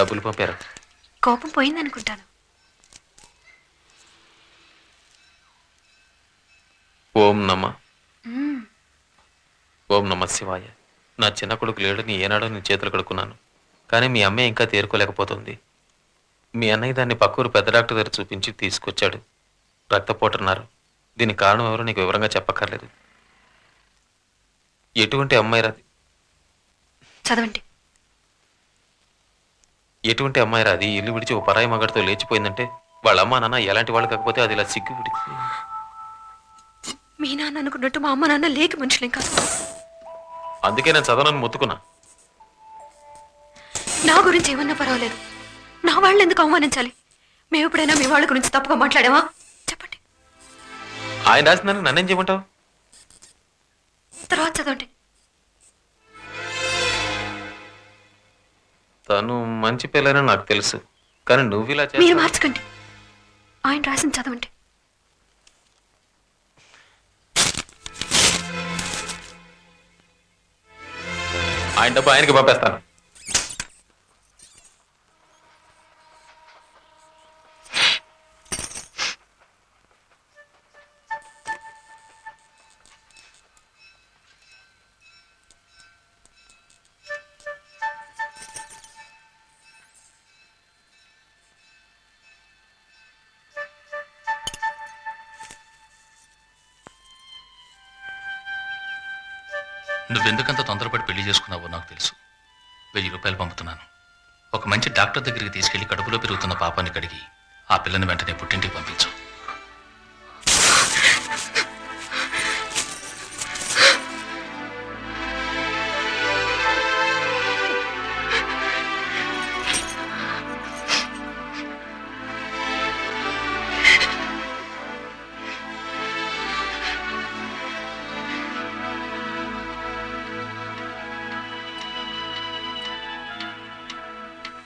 డబ్బులు పంపారు. కోపం పోయిందనుకుంటాను. ఓం నమ. ఓం నమ శివాయ. నా చిన్న కొడుకు లేడని ఏనాడో నేను చేతులు కడుక్కున్నాను. కానీ మీ అమ్మాయి ఇంకా తేరుకోలేకపోతుంది. మీ అన్నయ్య దాన్ని పక్కూరు పెద్ద డాక్టర్ దగ్గర చూపించి తీసుకొచ్చాడు. రక్తపోటున్నారు. దీనికి కారణం ఎవరో నీకు వివరంగా చెప్పక్కర్లేదు. ఎటువంటి అమ్మాయి రాది? చదవండి. ఎటువంటి అమ్మాయి రాది? ఇల్లు విడిచి ఓ పరాయి మగడితో లేచిపోయిందంటే వాళ్ళ అమ్మ నాన్న ఎలాంటి వాళ్ళు కాకపోతే అది ఇలా సిగ్గు విడిచి మీ నాన్న అనుకున్నట్టు మా అమ్మ నాన్న లేక మనుషులేం కాదు. అందుకే నేను చదవనని మొత్తుకున్నా. నా గురించి ఏమన్నా పర్వాలేదు. నా వాళ్ళని ఎందుకు అవమానించాలి? మేము ఎప్పుడైనా మీ వాళ్ళ గురించి తప్పుగా మాట్లాడావా చెప్పండి. ఆయన రాసిందానికి నన్నేం చేయమంటావు? తర్వాత చదవండి. తను మంచి పిల్లని నాకు తెలుసు. కానీ నువ్వు ఇలా మీరు చేస్తావు. మార్చకండి. ఆయన రాసింది చదవండి. ఆయన డబ్బు ఆయనకి పంపేస్తాను. నువ్వెందుకంత తొందరపడి పెళ్ళి చేసుకున్నావో నాకు తెలుసు. వెయ్యి రూపాయలు పంపుతున్నాను. ఒక మంచి డాక్టర్ దగ్గరికి తీసుకెళ్ళి కడుపులో పెరుగుతున్న పాపాన్ని కడిగి ఆ పిల్లని వెంటనే పుట్టింటికి పంపించు.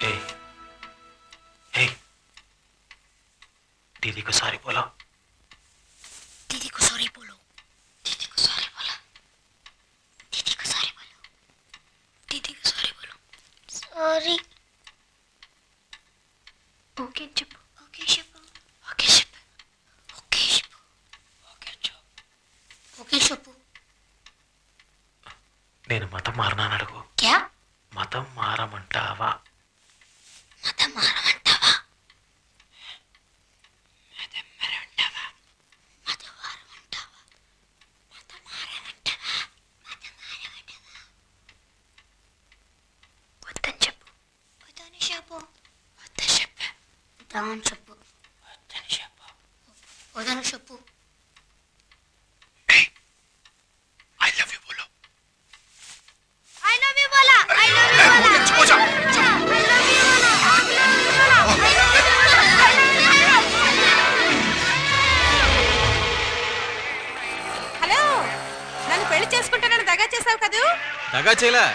ए ए दीदी को सॉरी बोलो दीदी को सॉरी बोलो दीदी को सॉरी बोलो दीदी को सॉरी बोलो दीदी को सॉरी बोलो సారీ ఓకే చెప్పు ఓకే చెప్పు ఓకే చెప్పు ఓకే చెప్పు ఓకే చెప్పు నేను మతం మారనాను మతం మారమంటావా మతం మారమంటావా మతం మారమంటావా మతం మారమంటావా మతం మారమంటావా వద్దని చెప్పు వద్దని చెప్పు వద్దని చెప్పు వద్దని చెప్పు వద్దని చెప్పు వద్దని చెప్పు దగా చేయలే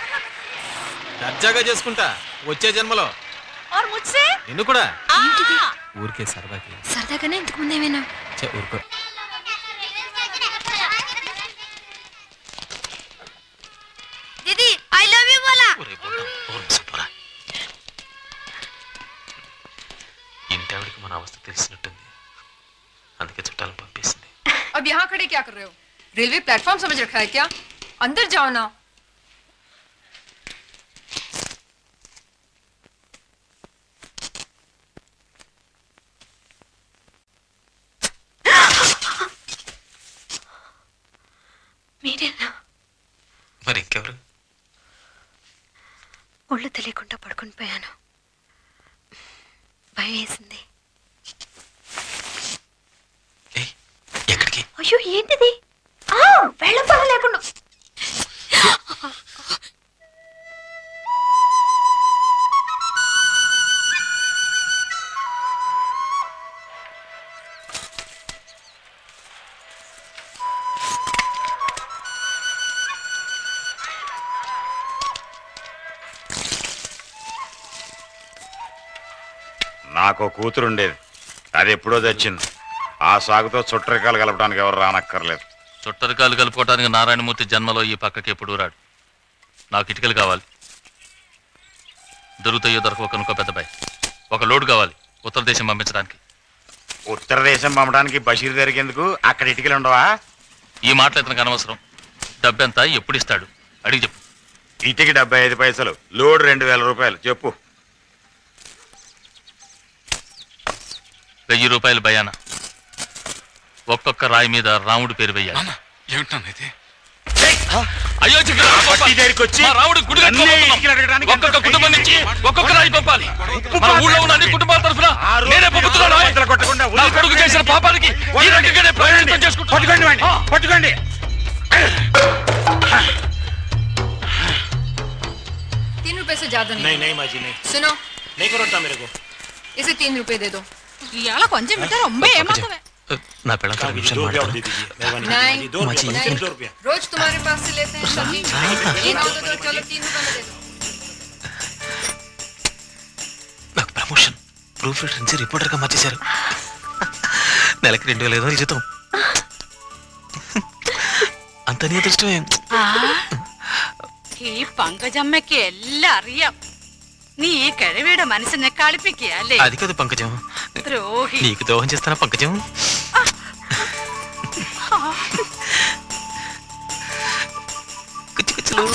దర్జాగా చేసుకుంటా వచ్చే జన్మలో और मुझसे నిన్ను కూడా ఏంటిది ఊరికే సరదాకి సరదాగానే ఇంతకు ముందు ఏమైనా చే ఊరుకో दीदी I love you, Bola. ఒరే బుడ్డ, ఓ సూపరా ఇంటి ఆవిడికి మన అవస్థ తెలిసినట్టుంది అందుకే చుట్టాలను పంపేసింది अब यहाँ खड़े क्या कर रहे हो रेलवे प्लेटफॉर्म समझ रखा है क्या अंदर जाओ ना ఒళ్ళు తెలియకుండా పడుకుని పోయాను. నాకు కూతురు ఉండేది అది ఎప్పుడో తెచ్చింది. ఆ సాగుతో చుట్టరికాలు కలపడానికి ఎవరు రానక్కర్లేదు. చుట్టరికాలు కలుపుకోవడానికి నారాయణమూర్తి జన్మలో ఈ పక్కకి ఎప్పుడు రాడు. నాకు ఇటుకలు కావాలి. దొరుకుతాయో దొరకవో కనుకో పెద్దబాయ్ ఒక లోడ్ కావాలి ఉత్తర దేశం పంపించడానికి. ఉత్తర దేశం పంపడానికి బషీర్ దగ్గరికి ఎందుకు? అక్కడ ఇటుకలు ఉండవా? ఈ మాటలు ఇతనికి అనవసరం. డబ్బెంత? ఎప్పుడు ఇస్తాడు? అడిగి చెప్పు. ఇటుకి డెబ్బై ఐదు పైసలు. లోడ్ రెండు వేల రూపాయలు. చెప్పు. వెయ్యి రూపాయలు భయాన ఒక్కొక్క రాయి మీద రాముడి పేరు వెయ్యాలి ఏమిటన్నది అయ్యో చిక్కు రాముడు పట్టి పంపాలి. దగ్గరికి వచ్చి మా రాముడి గుడి అన్నీ కట్టుకోబోతున్నాం. ఇటుకలు అడగడానికి ఒక్కొక్క ఎంత కుటుంబం నుంచి ఒక్కొక్క రాయి పంపాలి మన ఊళ్ళో ఉన్న అన్ని కుటుంబాల తరఫున ఆ రోజు నేనే మీరు పంపుతున్నాను ఆరు వందలు కొట్టకుండా నా కొడుకు చేసిన పాపానికి ఈ రకంగానే ప్రయోజనం చేసుకుంటున్నాను. పట్టుకోండి వాడిని, ఆ. పట్టుకోండి तीन रुपए से ज्यादा नहीं नहीं नहीं माँ जी नहीं सुनो नहीं करोटा मेरे को इसे तीन रुपए दे दो ഇയാളെ കൊഞ്ചം വിട്ടാൽ ഒമ്പേ ഏമാക്കുവേ నా పిల్లల గురించి నాకు ప్రమోషన్ ప్రూఫ్ రీడర్ నుంచి రిపోర్టర్గా మార్చేశారు నెలకి రెండు వేల ఐదు వందలు జీతం అంత నీ అదృష్టమే ഈ പങ്കജമ്മയ്ക്ക് എല്ലാം അറിയാം. നീ ഈ കിഴവിയുടെ മനസ്സിനെ കളിപ്പിക്കുക അല്ലേ? അതിക്കത് പങ്കജമ്മ ద్రోహి. నీకు దోహం చేస్తానా పంకజం కుచ్చుకుచ్చులు.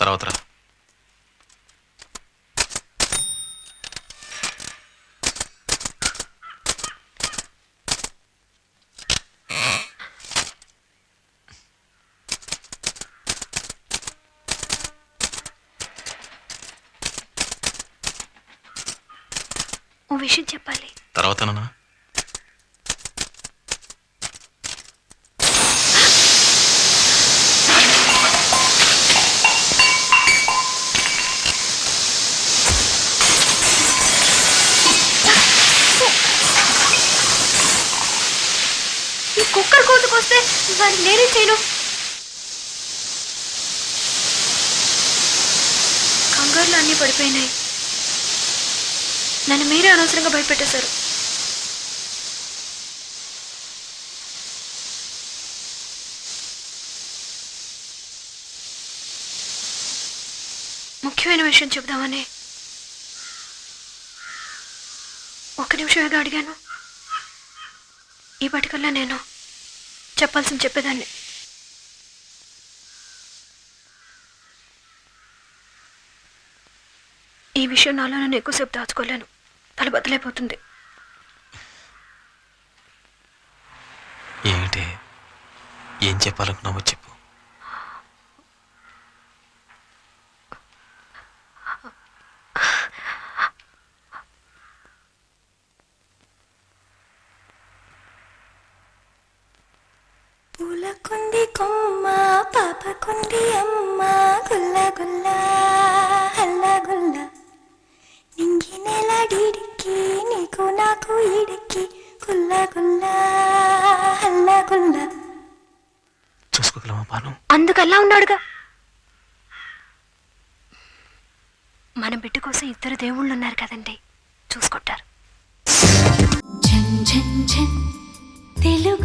తర్వాత రా. ఓ విషయం చెప్పాలి. తర్వాత ఈ కుక్కర్ కోతుకొస్తే వాడిని నేనేం చేయను? కంగారులో అన్నీ పడిపోయినాయి. నన్ను మీరే అనవసరంగా భయపెట్టేశారు. ముఖ్యమైన విషయం చెబుదామని ఒక నిమిషమేగా అడిగాను. ఈ పటికల్లా నేను చెప్పాల్సింది చెప్పేదాన్ని. ఈ విషయం నాలో నేను ఎక్కువసేపు దాచుకోలేను. తల బద్దలైపోతుంది ఏమిటి? ఏం చెప్పాలనుకున్నావో చెప్పు. పూలకుంది కొమ్మ పాపకుంది అమ్మ గుల్ల గుల్ల హల్ల గుల్ల. నింగి నీకు నాకు ఇడికి గుల్ల గుల్ల హల్ల గుల్ల. చూసుకోగలమా బాను అందుకల్లా ఉన్నాడుగా. మన బిడ్డ కోసం ఇద్దరు దేవుళ్ళు ఉన్నారు కదండి. చూసుకుంటారు. తెలుగు